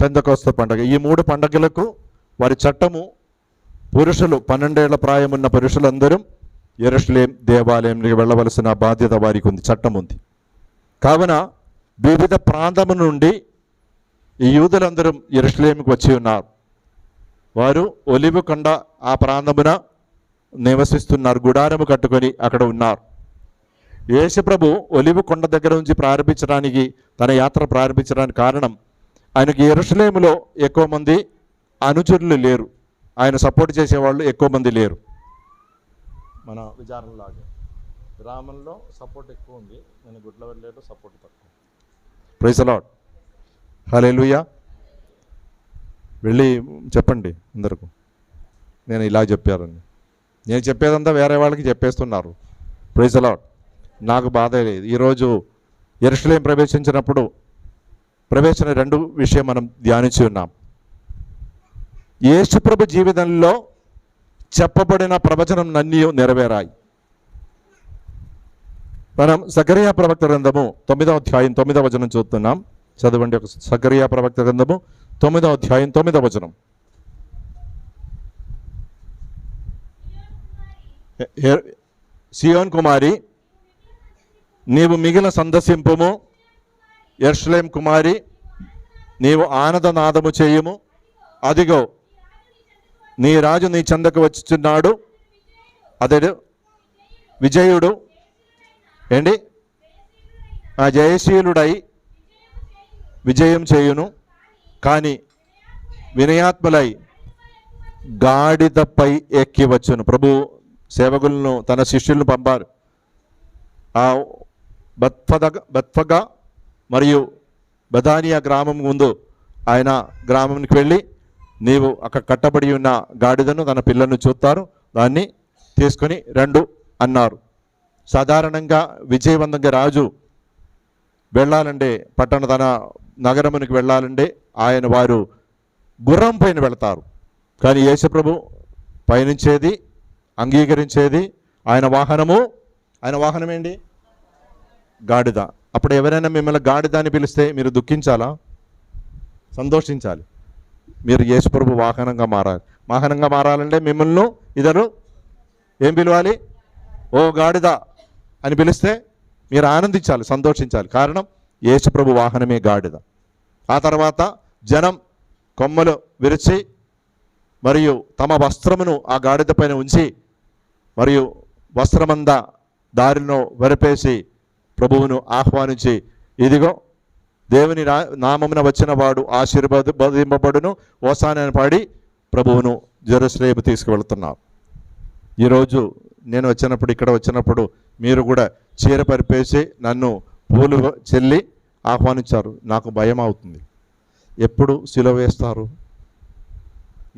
పెందకోస్త పండగ. ఈ మూడు పండగలకు వారి చట్టము పురుషులు పన్నెండేళ్ళ ప్రాయమున్న పురుషులందరూ ఎరుషులేం దేవాలయంకి వెళ్ళవలసిన బాధ్యత వారికి ఉంది చట్టం ఉంది. కావున వివిధ ప్రాంతము నుండి ఈ యూదులందరూ ఎరుషులేమికి వచ్చి ఉన్నారు. వారు ఒలివు కొండ ఆ ప్రాంతమున నివసిస్తున్నారు గుడారము కట్టుకొని అక్కడ ఉన్నారు. యేసుప్రభు ఒలివు కొండ దగ్గర నుంచి ప్రారంభించడానికి తన యాత్ర ప్రారంభించడానికి కారణం ఆయనకి ఎరుషలేములో ఎక్కువ మంది అనుచరులు లేరు. ఆయన సపోర్ట్ చేసేవాళ్ళు ఎక్కువ మంది లేరు. మన విచారణలాగా గ్రామంలో సపోర్ట్ ఎక్కువ ఉంది. నేను గుడ్ల వెళ్ళేలో సపోర్ట్ తక్కువ. ప్రైజ్ అలాడ్ హలే వెళ్ళి చెప్పండి అందరికి. నేను ఇలా చెప్పారని నేను చెప్పేదంతా వేరే వాళ్ళకి చెప్పేస్తున్నారు. ప్రైజ్ అలాడ్ నాకు బాధ లేదు. ఈరోజు ఎరుషలేం ప్రవేశించినప్పుడు ప్రవేశన రెండు విషయం మనం ధ్యానించి ఉన్నాం. యేసుప్రభు జీవితంలో చెప్పబడిన ప్రవచనం నన్నీ నెరవేరాయి. మనం సగరియా ప్రవక్త గ్రంథము తొమ్మిదవ అధ్యాయం తొమ్మిదవ వచనం చూస్తున్నాం. చదవండి ఒక సగరియా ప్రవక్త గ్రంథము తొమ్మిదవ అధ్యాయం తొమ్మిదవ వచనం. సియోన్ కుమారి నీవు మిగిలిన సందర్శింపుము ఎర్షలేం కుమారి నీవు ఆనందనాదము చేయుము. అదిగో నీ రాజు నీ చెందకు వచ్చుచున్నాడు. అతడు విజయుడు. ఏంటి? ఆ జయశీలుడై విజయం చేయును. కానీ వినయాత్మలై గాడిదపై ఎక్కి వచ్చును. ప్రభు సేవకులను తన శిష్యులను పంపారు. ఆ బత్ఫద బత్ఫగా మరియు బదానియా గ్రామం ముందు ఆయన గ్రామంకి వెళ్ళి నీవు అక్కడ కట్టబడి ఉన్న గాడిదను తన పిల్లలను చూస్తారు. దాన్ని తీసుకొని రెండు అన్నారు. సాధారణంగా విజయవంతంగా రాజు వెళ్ళాలంటే పట్టణ తన నగరమునికి వెళ్ళాలంటే ఆయన వారు గుర్రం పైన వెళతారు. కానీ యేసుప్రభు పయనించేది అంగీకరించేది ఆయన వాహనము ఆయన వాహనం ఏంటి గాడిద. అప్పుడు ఎవరైనా మిమ్మల్ని గాడిద అని పిలిస్తే మీరు దుఃఖించాలా? సంతోషించాలి. మీరు యేసుప్రభు వాహనంగా మారాలి. వాహనంగా మారాలంటే మిమ్మల్ని ఇద్దరు ఏం పిలవాలి? ఓ గాడిద అని పిలిస్తే మీరు ఆనందించాలి సంతోషించాలి. కారణం యేసుప్రభు వాహనమే గాడిద. ఆ తర్వాత జనం కొమ్మలు విరిచి మరియు తమ వస్త్రమును ఆ గాడిద పైన ఉంచి మరియు వస్త్రమంద దారిలో వెరపేసి ప్రభువును ఆహ్వానించి ఇదిగో దేవుని నామమున వచ్చిన వాడు ఆశీర్వదింపబడును ఓసానని పాడి ప్రభువును జెరూసలేము తీసుకువెళ్తున్నారు ఈరోజు నేను వచ్చినప్పుడు ఇక్కడ వచ్చినప్పుడు మీరు కూడా చీర పరిపేసి నన్ను పూలు చెల్లి ఆహ్వానించారు. నాకు భయం అవుతుంది. ఎప్పుడు సిలువ వేస్తారు?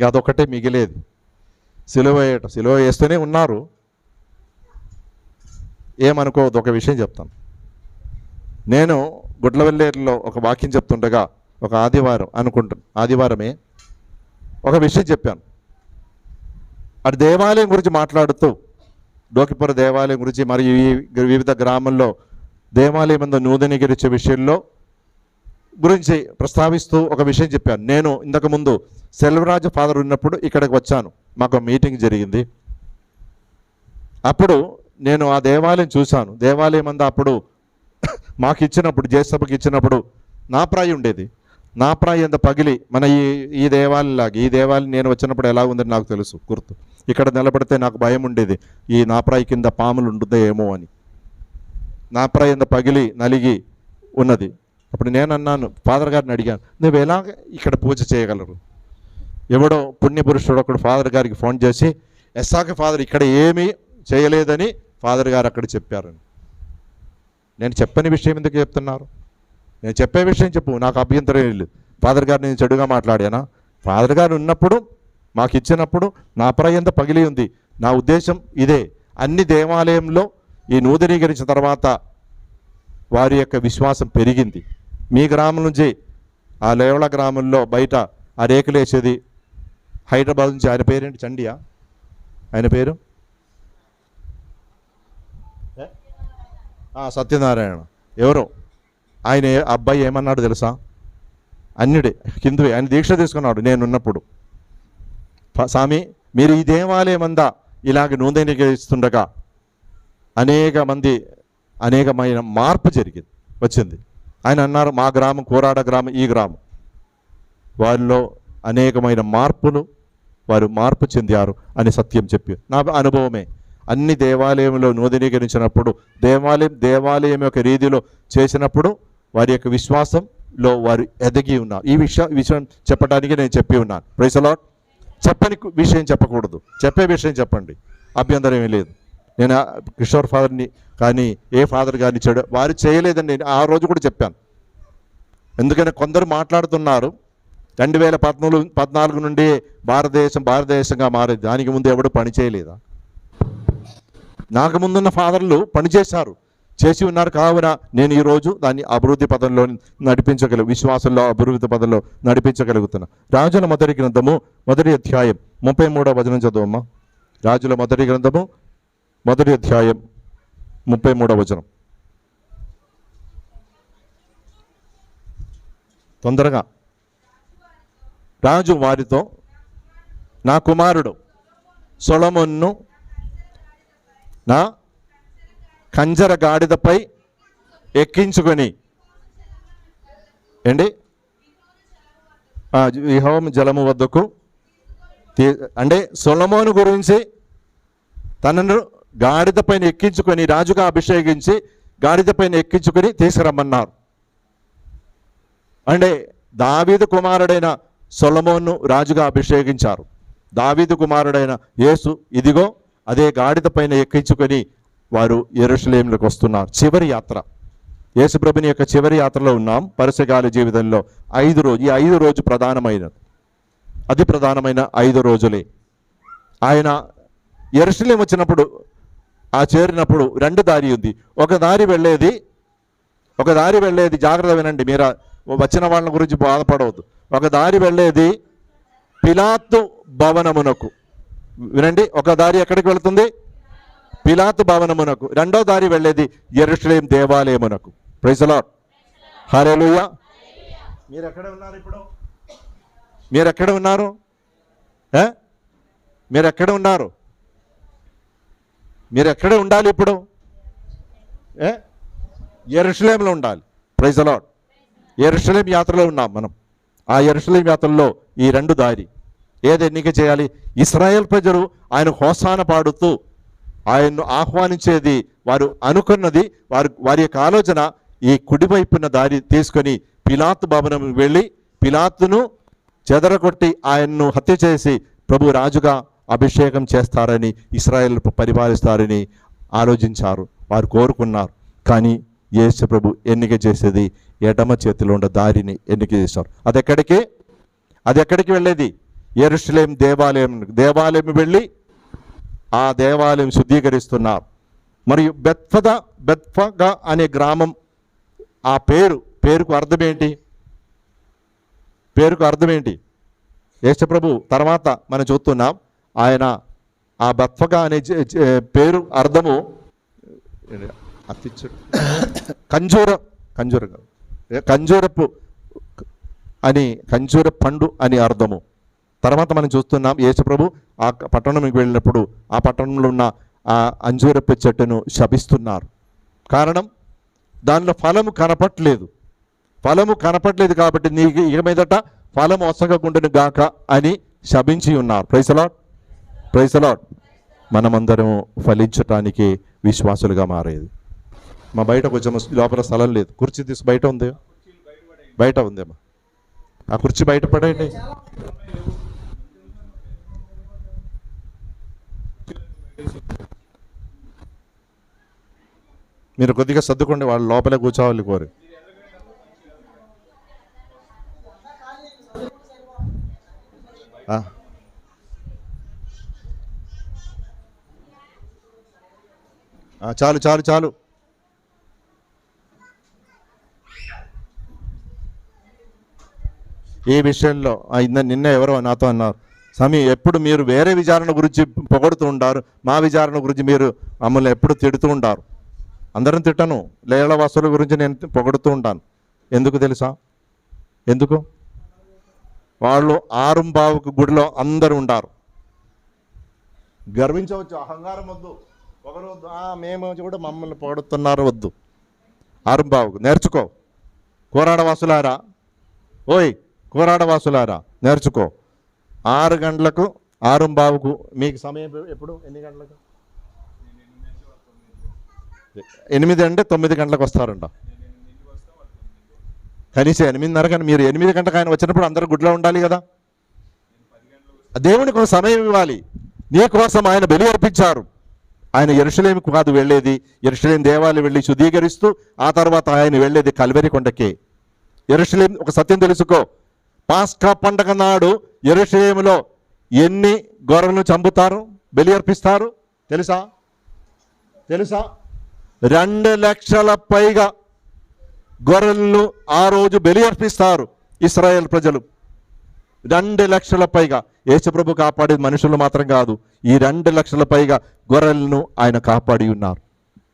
అదొకటే మిగిలేదు. సిలువ వేయటం సిలువ వేస్తూనే ఉన్నారు. ఏమనుకోవద్దు ఒక విషయం చెప్తాను. నేను గుడ్లవెల్లేరులో ఒక వాక్యం చెప్తుండగా ఒక ఆదివారం అనుకుంటాను ఆదివారమే ఒక విషయం చెప్పాను. అటు దేవాలయం గురించి మాట్లాడుతూ డోకిపుర దేవాలయం గురించి మరియు ఈ వివిధ గ్రామంలో దేవాలయం మీద నూతనీకరించే విషయంలో గురించి ప్రస్తావిస్తూ ఒక విషయం చెప్పాను. నేను ఇంతకుముందు సెల్వరాజు ఫాదర్ ఉన్నప్పుడు ఇక్కడికి వచ్చాను. మాకు మీటింగ్ జరిగింది. అప్పుడు నేను ఆ దేవాలయం చూశాను. దేవాలయం అంతా అప్పుడు మాకు ఇచ్చినప్పుడు జయసభకి ఇచ్చినప్పుడు నా ప్రాయం ఉండేది. నా ప్రాయం అంత పగిలి మన ఈ ఈ దేవాలయలాగా ఈ దేవాలయం నేను వచ్చినప్పుడు ఎలా ఉందని నాకు తెలుసు గుర్తు. ఇక్కడ నిలబడితే నాకు భయం ఉండేది ఈ నాప్రాయి కింద పాములు ఉంటుందో ఏమో అని నాప్రాయి అంత పగిలి నలిగి ఉన్నది. అప్పుడు నేను అన్నాను ఫాదర్ గారిని అడిగాను నువ్వు ఎలా ఇక్కడ పూజ చేయగలరు? ఎవడో పుణ్యపురుషుడు ఒకడు ఫాదర్ గారికి ఫోన్ చేసి ఎస్సాకి ఫాదర్ ఇక్కడ ఏమీ చేయలేదని ఫాదర్ గారు అక్కడ చెప్పారని. నేను చెప్పని విషయం ఎందుకు చెప్తున్నారు? నేను చెప్పే విషయం చెప్పు నాకు అభ్యంతరం లేదు. ఫాదర్ గారు నేను చెడుగా మాట్లాడానా? ఫాదర్ గారు ఉన్నప్పుడు మాకు ఇచ్చినప్పుడు నా ప్రయంత పగిలి ఉంది. నా ఉద్దేశం ఇదే. అన్ని దేవాలయంలో ఈ నూతనీకరించిన తర్వాత వారి యొక్క విశ్వాసం పెరిగింది. మీ గ్రామం నుంచి ఆ లేవళ గ్రామంలో బయట ఆ రేకులేసేది హైదరాబాద్ నుంచి ఆయన పేరేంటి? చండియా? ఆయన పేరు ఏ? ఆ, సత్యనారాయణ. ఎవరో? ఆయన అబ్బాయి ఏమన్నాడు తెలుసా? అన్యుడే హిందువే. ఆయన దీక్ష తీసుకున్నాడు నేనున్నప్పుడు. స్వామి మీరు ఈ దేవాలయం అందా ఇలాగ నూతనీకరిస్తుండగా అనేక మంది అనేకమైన మార్పు జరిగింది వచ్చింది. ఆయన అన్నారు మా గ్రామం కోరాడ గ్రామం ఈ గ్రామం. వారిలో అనేకమైన మార్పులు వారు మార్పు చెందారు అని సత్యం చెప్పి నా అనుభవమే. అన్ని దేవాలయంలో నూతనీకరించినప్పుడు దేవాలయం దేవాలయం యొక్క రీతిలో చేసినప్పుడు వారి యొక్క విశ్వాసంలో వారు ఎదిగి ఉన్నారు. ఈ విషయ విషయం చెప్పడానికి నేను చెప్పి ఉన్నాను. ప్రైసలాట్ చెప్పని విషయం చెప్పకూడదు. చెప్పే విషయం చెప్పండి. అభ్యంతరం ఏమీ లేదు. నేను కిషోర్ ఫాదర్ని కానీ ఏ ఫాదర్ కానీ చెడు వారు చేయలేదని నేను ఆ రోజు కూడా చెప్పాను. ఎందుకంటే కొందరు మాట్లాడుతున్నారు రెండు వేల పద్నాలుగు పద్నాలుగు నుండి భారతదేశం భారతదేశంగా మారేది దానికి ముందు ఎవడు పని చేయలేదా? నాకు ముందున్న ఫాదర్లు పనిచేశారు. చేసి ఉన్నారు. కావున నేను ఈరోజు దాన్ని అభివృద్ధి పదంలో నడిపించగల విశ్వాసంలో అభివృద్ధి పదంలో నడిపించగలుగుతున్నా. రాజుల మొదటి గ్రంథము మొదటి అధ్యాయం. ముప్పై మూడవ వచనం చదువమ్మా రాజుల మొదటి గ్రంథము మొదటి అధ్యాయం. ముప్పై మూడవ వచనం. తొందరగా. రాజు వారితో నా కుమారుడు సొలమొన్ను నా కంజర గాడిదపై ఎక్కించుకొని. ఏండి ఆ, విహోం జలము వద్దకు అంటే సొలమోను గురించి తనను గాడిద పైన ఎక్కించుకొని రాజుగా అభిషేకించి గాడిద పైన ఎక్కించుకొని తీసుకురమ్మన్నారు. అంటే దావీదు కుమారుడైన సొలమోను రాజుగా అభిషేకించారు. దావీదు కుమారుడైన యేసు ఇదిగో అదే గాడిద పైన ఎక్కించుకొని వారు ఎరుషలేంలోకి వస్తున్నారు. చివరి యాత్ర. యేసుప్రభుని యొక్క చివరి యాత్రలో ఉన్నాం. పరిసగాల జీవితంలో ఐదు రోజు ఈ ఐదు రోజు ప్రధానమైనది. అతి ప్రధానమైన ఐదు రోజులే. ఆయన ఎరుషలేం వచ్చినప్పుడు ఆ చేరినప్పుడు రెండు దారి ఉంది. ఒక దారి వెళ్ళేది ఒక దారి వెళ్ళేది జాగ్రత్త వినండి మీరు వచ్చిన వాళ్ళ గురించి బాధపడవద్దు. ఒక దారి వెళ్ళేది పిలాత్తు భవనమునకు. వినండి ఒక దారి ఎక్కడికి వెళుతుంది? పిలాతు భవనమునకు. రెండో దారి వెళ్ళేది ఎరుషలేం దేవాలయమునకు. ప్రైజలా హరేలుయా మీరు ఎక్కడ ఉన్నారు ఇప్పుడు? మీరు ఎక్కడ ఉన్నారు? మీరు ఎక్కడ ఉన్నారు? మీరు ఎక్కడ ఉండాలి ఇప్పుడు? ఏ? ఎరుషలేంలో ఉండాలి. ప్రైజ్ అలాడ్ ఎరుషలేం యాత్రలో ఉన్నాం మనం. ఆ ఎరుషలేం యాత్రలో ఈ రెండు దారి. ఏది ఎన్నిక చేయాలి? ఇస్రాయల్ ప్రజలు ఆయన హోసాన పాడుతూ ఆయన్ను ఆహ్వానించేది వారు అనుకున్నది వారు వారి యొక్క ఆలోచన ఈ కుడివైపున దారి తీసుకొని పిలాత్ భవనం వెళ్ళి పిలాత్ను చెదరగొట్టి ఆయన్ను హత్య చేసి ప్రభు రాజుగా అభిషేకం చేస్తారని ఇస్రాయల్ పరిపాలిస్తారని ఆలోచించారు. వారు కోరుకున్నారు. కానీ యేసు ప్రభు ఎన్నిక చేసేది ఎడమ చేతిలో ఉన్న దారిని ఎన్నిక చేశారు. అది ఎక్కడికి అది ఎక్కడికి వెళ్ళేది? ఎరుషలేం దేవాలయం దేవాలయం వెళ్ళి ఆ దేవాలయం శుద్ధీకరిస్తున్నారు మరియు బెత్ఫద బెత్ఫగా అనే గ్రామం ఆ పేరు పేరుకు అర్థం ఏంటి? పేరుకు అర్థం ఏంటి? యేసుప్రభు తర్వాత మనం చూస్తున్నాం ఆయన ఆ బత్ఫగా అనే పేరు అర్థము అతిచ్చు కంజూర కంజూర కంజూరపు అని కంజూర పండు అని అర్థము. తర్వాత మనం చూస్తున్నాం యేసుప్రభు ఆ పట్టణంకి వెళ్ళినప్పుడు ఆ పట్టణంలో ఉన్న ఆ అంజూరపు చెట్టును శపిస్తున్నారు. కారణం దానిలో ఫలము కనపట్లేదు. ఫలము కనపట్లేదు కాబట్టి నీకు ఇక మీదట ఫలం వసగకుండాను గాక అని శపించి ఉన్నారు. ప్రైసలాడ్ ప్రైసలాడ్ మనమందరం ఫలించటానికి విశ్వాసులుగా మారేది. మా బయట కొంచెం లోపల స్థలం లేదు. కుర్చీ తీసి బయట ఉంది బయట ఉందేమా. ఆ కుర్చీ బయట పడేయండి. మీరు కొద్దిగా సర్దుకోండి వాళ్ళు లోపలే కూర్చోవాలి కోరి. ఆ. చాలు చాలు చాలు. ఈ విషయంలో నిన్న ఎవరో నాతో అన్నారు. స్వామి ఎప్పుడు మీరు వేరే విచారణ గురించి పొగడుతూ ఉంటారు మా విచారణ గురించి మీరు మమ్మల్ని ఎప్పుడు తిడుతూ ఉంటారు అందరం తిట్టను లేళ్ళ గురించి నేను పొగడుతూ ఉంటాను. ఎందుకు తెలుసా? ఎందుకు? వాళ్ళు ఆరుంబావుకు గుడిలో అందరూ ఉండారు. గర్వించవచ్చు అహంకారం వద్దు. ఒకరు వద్దు మేము కూడా మమ్మల్ని పొగడుతున్నారు వద్దు. ఆరుంబావుకు నేర్చుకో. కోరాడవాసులారా? ఓయ్ కోరాడవాసులారా? నేర్చుకో. ఆరు గంటలకు ఆరుంబావుకు మీకు సమయం ఎప్పుడు? ఎన్ని గంటలకు? ఎనిమిది అంటే తొమ్మిది గంటలకు వస్తారంట. కనీసం ఎనిమిదిన్నర కానీ మీరు ఎనిమిది గంటలకు ఆయన వచ్చినప్పుడు అందరూ గుడిలో ఉండాలి కదా. దేవునికి ఒక సమయం ఇవ్వాలి. నీ కోసం ఆయన బలి అర్పించారు. ఆయన ఎరుషలేమికి కాదు వెళ్ళేది. ఎరుషలేం దేవాలయం వెళ్ళి శుద్ధీకరిస్తూ ఆ తర్వాత ఆయన వెళ్ళేది కల్వరి కొండకే. ఎరుషలేం ఒక సత్యం తెలుసుకో. పాస్కా పండగ నాడు ఎరుషేములో ఎన్ని గొర్రెలను చంపుతారు? బలి అర్పిస్తారు? తెలుసా? తెలుసా? రెండు లక్షల పైగా గొర్రెలను ఆ రోజు బలి అర్పిస్తారు ఇస్రాయేల్ ప్రజలు. రెండు లక్షల పైగా. యేసుప్రభు కాపాడేది మనుషులు మాత్రం కాదు. ఈ రెండు లక్షల పైగా గొర్రెలను ఆయన కాపాడి ఉన్నారు.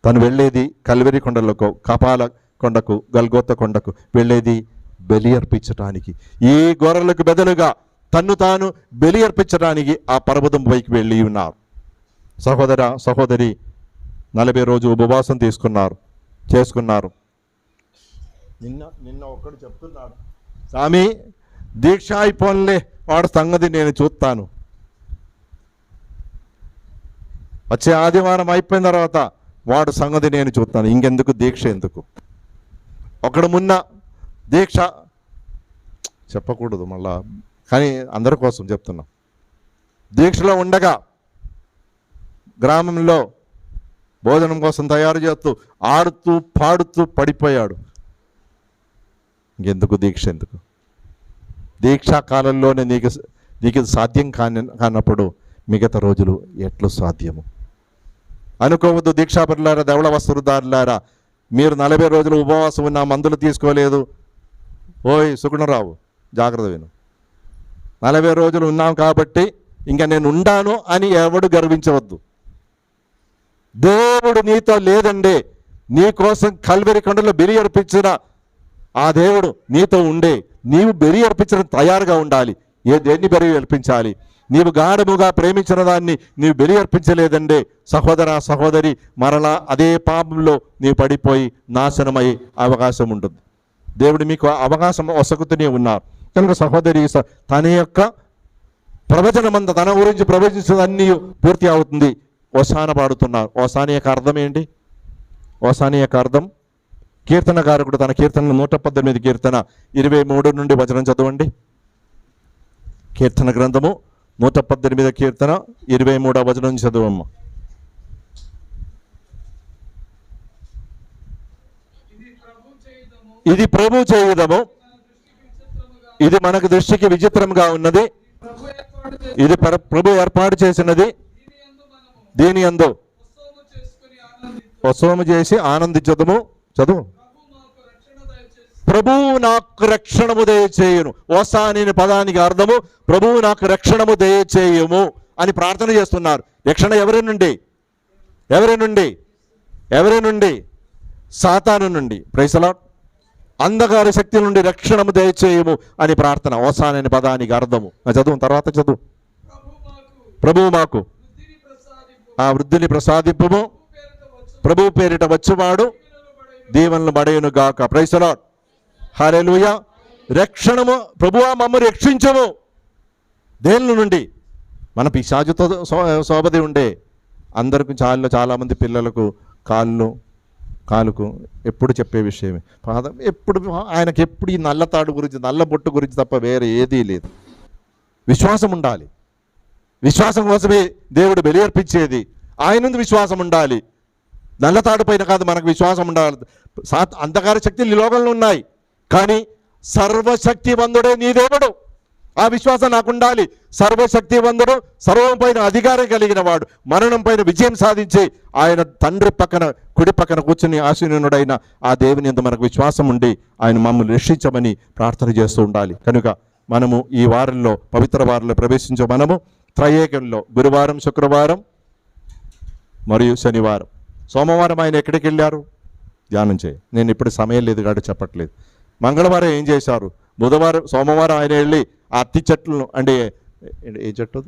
తను వెళ్ళేది కల్వెరి కొండలకు కపాల కొండకు గల్గోత కొండకు వెళ్ళేది బలి అర్పించడానికి ఈ గొర్రెలకు బెదలుగా తన్ను తాను బలి అర్పించడానికి ఆ పర్వతం పైకి వెళ్ళి ఉన్నారు. సహోదర సహోదరి నలభై రోజు ఉపవాసం తీసుకున్నారు చేసుకున్నారు. నిన్న నిన్న ఒక్కడు చెప్తున్నాడు స్వామి దీక్ష అయిపోన్లే వాడు సంగతి నేను చూస్తాను. వచ్చే ఆదివారం అయిపోయిన తర్వాత వాడు సంగతి నేను చూస్తాను. ఇంకెందుకు దీక్ష ఎందుకు? ఒకడు మున్న దీక్ష. చెప్పకూడదు మళ్ళా. కానీ అందరి కోసం చెప్తున్నాం. దీక్షలో ఉండగా గ్రామంలో భోజనం కోసం తయారు చేస్తూ ఆడుతూ పాడుతూ పడిపోయాడు. ఇంకెందుకు దీక్ష ఎందుకు? దీక్షా కాలంలోనే నీకు నీకు సాధ్యం కాని కానప్పుడు మిగతా రోజులు ఎట్లు సాధ్యము? అనుకోవద్దు దీక్షాపరులారా దవళ వస్త్రదారులారా మీరు నలభై రోజులు ఉపవాసం ఉన్న మందులు తీసుకోలేదు. ఓయ్ సుగుణరావు జాగ్రత్త విను. నలభై రోజులు ఉన్నాం కాబట్టి ఇంకా నేను ఉండాను అని ఎవడు గర్వించవద్దు. దేవుడు నీతో లేదండి. నీ కోసం కొండలో బెరి అర్పించిన ఆ దేవుడు నీతో ఉండే. నీవు బెరి అర్పించడం తయారుగా ఉండాలి. ఏ దేన్ని బెరి అర్పించాలి? నీవు గాఢముగా ప్రేమించిన దాన్ని నీవు బెరి అర్పించలేదండి. సహోదర సహోదరి మరలా అదే పాపంలో నీవు పడిపోయి నాశనమయ్యే అవకాశం ఉంటుంది. దేవుడు మీకు అవకాశం వసకుతూనే ఉన్నారు. కనుక సహోదరి స- తన యొక్క ప్రవచనమంత తన గురించి ప్రవచించదన్నీ పూర్తి అవుతుంది. ఓసాన పాడుతున్నారు. ఓసాని యొక్క అర్థం ఏంటి? ఓసాని యొక్క అర్థం? కీర్తనకారకుడు తన కీర్తన నూట పద్దెనిమిది కీర్తన ఇరవై మూడు నుండి వచనం చదవండి. కీర్తన గ్రంథము నూట పద్దెనిమిది కీర్తన ఇరవై మూడవ వచనం చదవమ్మ ఇది ప్రభు చేయదము ఇది ప్రభు చేయుదము ఇది మనకు దృష్టికి విచిత్రంగా ఉన్నది. ఇది ప్రభు ఏర్పాటు చేసినది. దీని అందు ఉత్సవము చేసి ఆనందించదము చదువు. ప్రభువు నాకు రక్షణము దయచేయును. ఓసాని పదానికి అర్థము ప్రభువు నాకు రక్షణము దయచేయము అని ప్రార్థన చేస్తున్నారు. రక్షణ ఎవరి నుండి? ఎవరి నుండి? ఎవరి నుండి? సాతాను నుండి. ప్రైసలాట్ అంధకార శక్తి నుండి రక్షణము దయచేయము అని ప్రార్థన. అవసాన అనే పదానికి అర్థము. ఆ చదువు తర్వాత చదువు. ప్రభువు మాకు. ఆ వృద్ధిని ప్రసాదింపము. ప్రభు పేరిట వచ్చువాడు. దీవెనలు బడయును. గాక. ప్రైసలా హల్లెలూయా రక్షణము ప్రభువా మమ్మ రక్షించము. దేని నుండి? మన పిశాజుతో శోభది ఉండే. అందరికి చాలా చాలామంది పిల్లలకు కాళ్ళు కాలుకు ఎప్పుడు చెప్పే విషయమే. పాదం ఎప్పుడు ఆయనకి ఎప్పుడు ఈ నల్ల తాడు గురించి నల్ల బొట్టు గురించి తప్ప వేరే ఏదీ లేదు. విశ్వాసం ఉండాలి. విశ్వాసం కోసమే దేవుడు బలియర్పించేది. ఆయన ఆయనందు విశ్వాసం ఉండాలి. నల్లతాడు పైన కాదు మనకు విశ్వాసం ఉండాలి. సా అంధకార శక్తులు ఈ లోకంలో ఉన్నాయి. కానీ సర్వశక్తివంతుడే నీ దేవుడు. ఆ విశ్వాసం నాకు ఉండాలి సర్వశక్తివంతుడు సర్వం పైన అధికారం కలిగిన వాడు మరణం పైన విజయం సాధించి ఆయన తండ్రి పక్కన కుడి పక్కన కూర్చుని ఆశీనుడైన ఆ దేవుని ఎంత మనకు విశ్వాసం ఉండి ఆయన మమ్మల్ని రక్షించమని ప్రార్థన చేస్తూ ఉండాలి. కనుక మనము ఈ వారంలో పవిత్ర వారంలో ప్రవేశించే మనము త్రయేకంలో గురువారం శుక్రవారం మరియు శనివారం. సోమవారం ఆయన ఎక్కడికి వెళ్ళారు? ధ్యానం చేయి. నేను ఇప్పుడు సమయం లేదు కాబట్టి చెప్పట్లేదు. మంగళవారం ఏం చేశారు? బుధవారం సోమవారం ఆయన వెళ్ళి అత్తి చెట్లను అంటే ఏ- చెట్టు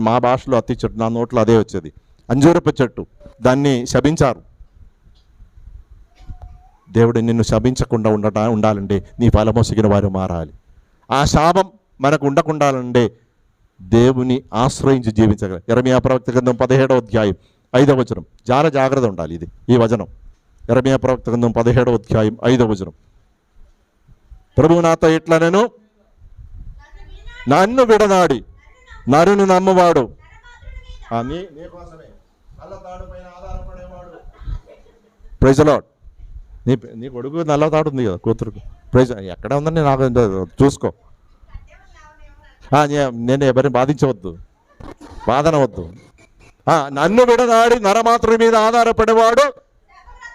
మా భాషలో అత్తి చెట్టు నా నోట్లో అదే వచ్చేది. అంజూరపు చెట్టు దాన్ని శపించారు దేవుడు నిన్ను శపించకుండా ఉండట ఉండాలంటే నీ ఫలమోసిగిన వారు మారాలి. ఆ శాపం మనకు ఉండకుండాలంటే దేవుని ఆశ్రయించి జీవించగల. ఇరమియా ప్రవక్త గ్రంథం పదిహేడవ అధ్యాయం ఐదవ వచనం. చాలా జాగ్రత్త ఉండాలి ఇది ఈ వచనం. ఇరమియా ప్రవక్త గ్రంథం పదిహేడవ అధ్యాయం ఐదవ వచనం. ప్రభువు నాతో ఎట్లా నేను నన్ను విడనాడి నరుని నమ్మవాడు. ఆ, నీ నీ ఆధారపడేవాడు. కొడుకు నల్లతాడు ఉంది కదా కూతురుకు. ప్రైజ్ ఎక్కడ ఉందని నాకు. చూసుకో. నేను ఎవరిని బాధించవద్దు. వాదన వద్దు. ఆ, నన్ను విడనాడి నరమాతృ మీద ఆధారపడేవాడు.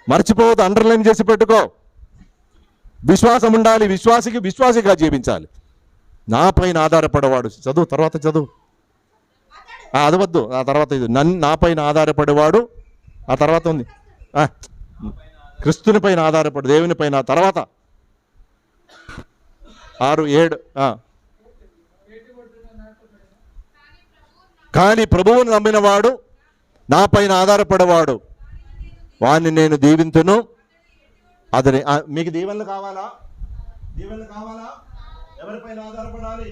మర్చిపోవద్దు అండర్లైన్ చేసి పెట్టుకో. విశ్వాసం ఉండాలి విశ్వాసికి విశ్వాసిగా జీవించాలి. నా పైన ఆధారపడేవాడు. చదువు తర్వాత చదువు. అది వద్దు. ఆ తర్వాత ఇది. నన్ను నా పైన ఆధారపడేవాడు. ఆ తర్వాత ఉంది. క్రిస్తుని పైన ఆధారపడు. దేవుని పైన. ఆ తర్వాత. ఆరు ఏడు కానీ ప్రభువును నమ్మినవాడు నా పైన ఆధారపడేవాడు. వాడిని నేను దీవింతును. అతని మీకు దీవెనలు కావాలా? దీవెనలు కావాలా? ఎవరిపైన ఆధారపడాలి?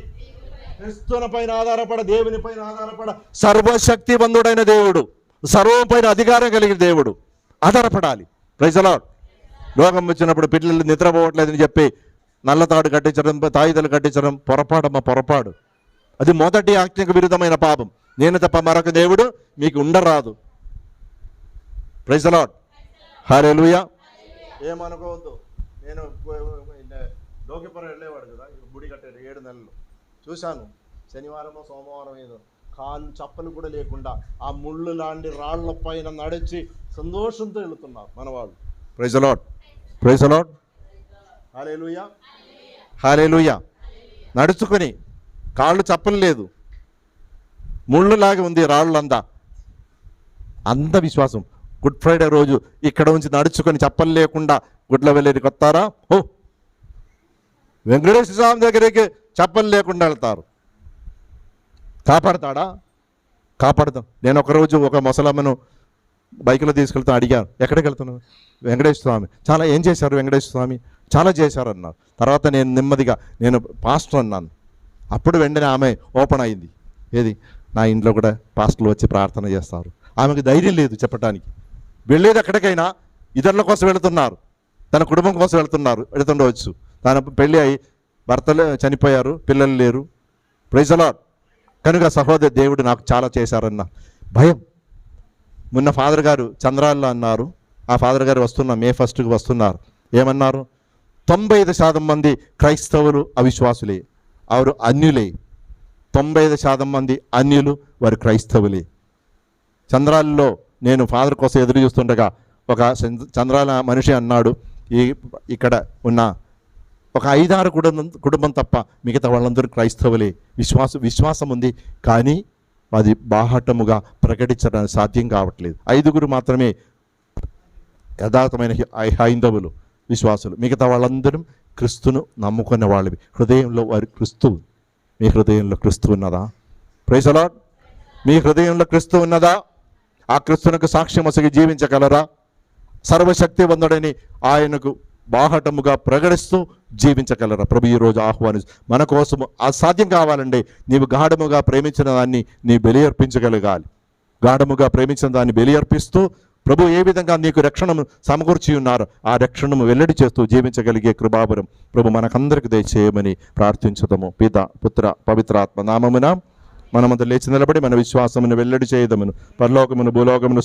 క్రిస్తుని పైన ఆధారపడ దేవుని పైన ఆధారపడ. సర్వశక్తివంతుడైన దేవుడు సర్వం పైన అధికారం కలిగిన దేవుడు ఆధారపడాలి. ప్రజలాడ్ రోగం వచ్చినప్పుడు పిల్లలు నిద్రపోవట్లేదని చెప్పి నల్లతాడు కట్టించడం తాయిదలు కట్టించడం పొరపాటమ్మ పొరపాడు. అది మొదటి ఆజ్ఞకు విరుద్ధమైన పాపం. నేను తప్ప మరొక దేవుడు మీకు ఉండరాదు. ప్రైజలాడ్ హరే లూయా ఏమనుకోవద్దు. నేను లోకిపురం వెళ్ళేవాడు కదా గుడి కట్టాడు ఏడు నెలలు. చూశాను శనివారమో సోమవారం ఏదో కాళ్ళు చప్పలు కూడా లేకుండా ఆ ముళ్ళు లాంటి రాళ్ళ పైన నడిచి సంతోషంతో వెళుతున్నారు మనవాళ్ళు. ప్రైజలాడ్ ప్రైజలాడ్ హాలే లూయా హాలే లూయా నడుచుకొని కాళ్ళు చప్పలు లేదు. ముళ్ళులాగా ఉంది రాళ్ళంతా. అంత విశ్వాసం. గుడ్ ఫ్రైడే రోజు ఇక్కడ ఉంచి నడుచుకొని చెప్పలు లేకుండా గుడ్ల వెళ్ళేది కొత్తారా ఓ! వెంకటేశ్వర స్వామి దగ్గరికి చెప్పలు లేకుండా వెళ్తారు. కాపాడతాడా? కాపాడుతాం నేను ఒకరోజు ఒక ముసలమ్మను బైక్లో తీసుకెళ్తాను అడిగాను ఎక్కడికి వెళ్తున్నాను వెంకటేశ్వర స్వామి. చాలా ఏం చేశారు వెంకటేశ్వర స్వామి? చాలా చేశారు అన్నారు. తర్వాత నేను నెమ్మదిగా నేను పాస్టర్ అన్నాను. అప్పుడు వెంటనే ఆమె ఓపెన్ అయింది. ఏది? నా ఇంట్లో కూడా పాస్టర్లు వచ్చి ప్రార్థన చేస్తారు. ఆమెకు ధైర్యం లేదు చెప్పడానికి వెళ్ళేది ఎక్కడికైనా ఇతరుల కోసం వెళుతున్నారు. తన కుటుంబం కోసం వెళ్తున్నారు వెళుతుండవచ్చు. తన పెళ్ళి అయి భర్తలు చనిపోయారు పిల్లలు లేరు. ప్రైజలా కనుక సహోదరి దేవుడు నాకు చాలా చేశారన్న భయం. మొన్న ఫాదర్ గారు చంద్రాల్లో అన్నారు. ఆ ఫాదర్ గారు వస్తున్న మే ఫస్ట్కి వస్తున్నారు. ఏమన్నారు? తొంభై ఐదు శాతం మంది క్రైస్తవులు అవిశ్వాసులే. వారు అన్యులే. తొంభై ఐదు శాతం మంది అన్యులు వారు క్రైస్తవులే. చంద్రాల్లో నేను ఫాదర్ కోసం ఎదురు చూస్తుండగా ఒక చంద్రాల మనిషి అన్నాడు. ఈ ఇక్కడ ఉన్న ఒక ఐదారు కుటుంబం కుటుంబం తప్ప మిగతా వాళ్ళందరూ క్రైస్తవులే. విశ్వాసం విశ్వాసం ఉంది కానీ అది బాహటముగా ప్రకటించడానికి సాధ్యం కావట్లేదు. ఐదుగురు మాత్రమే యథార్థమైన హైందవులు విశ్వాసులు. మిగతా వాళ్ళందరూ క్రిస్తును నమ్ముకున్న వాళ్ళవి. హృదయంలో వారి క్రిస్తు. మీ హృదయంలో క్రిస్తు ఉన్నదా? ప్రైసలా మీ హృదయంలో క్రిస్తు ఉన్నదా? ఆ క్రిస్తునకు సాక్ష్యం అసలు జీవించగలరా? సర్వశక్తివంతుడని ఆయనకు బాహటముగా ప్రకటిస్తూ జీవించగలరా? ప్రభు ఈరోజు ఆహ్వాని మన కోసము అసాధ్యం కావాలంటే నీవు గాఢముగా ప్రేమించిన దాన్ని నీ బలి అర్పించగలగాలి. గాఢముగా ప్రేమించిన దాన్ని బలి అర్పిస్తూ ప్రభు ఏ విధంగా నీకు రక్షణను సమకూర్చి ఉన్నారు ఆ రక్షణను వెల్లడి చేస్తూ జీవించగలిగే కృపాపురం ప్రభు మనకందరికి దయచేయమని ప్రార్థించదము. పిత పుత్ర పవిత్రాత్మ నామమున మనమంతా లేచి నిలబడి మన విశ్వాసమును వెల్లడి చేయదమును. పరలోకమును భూలోకమును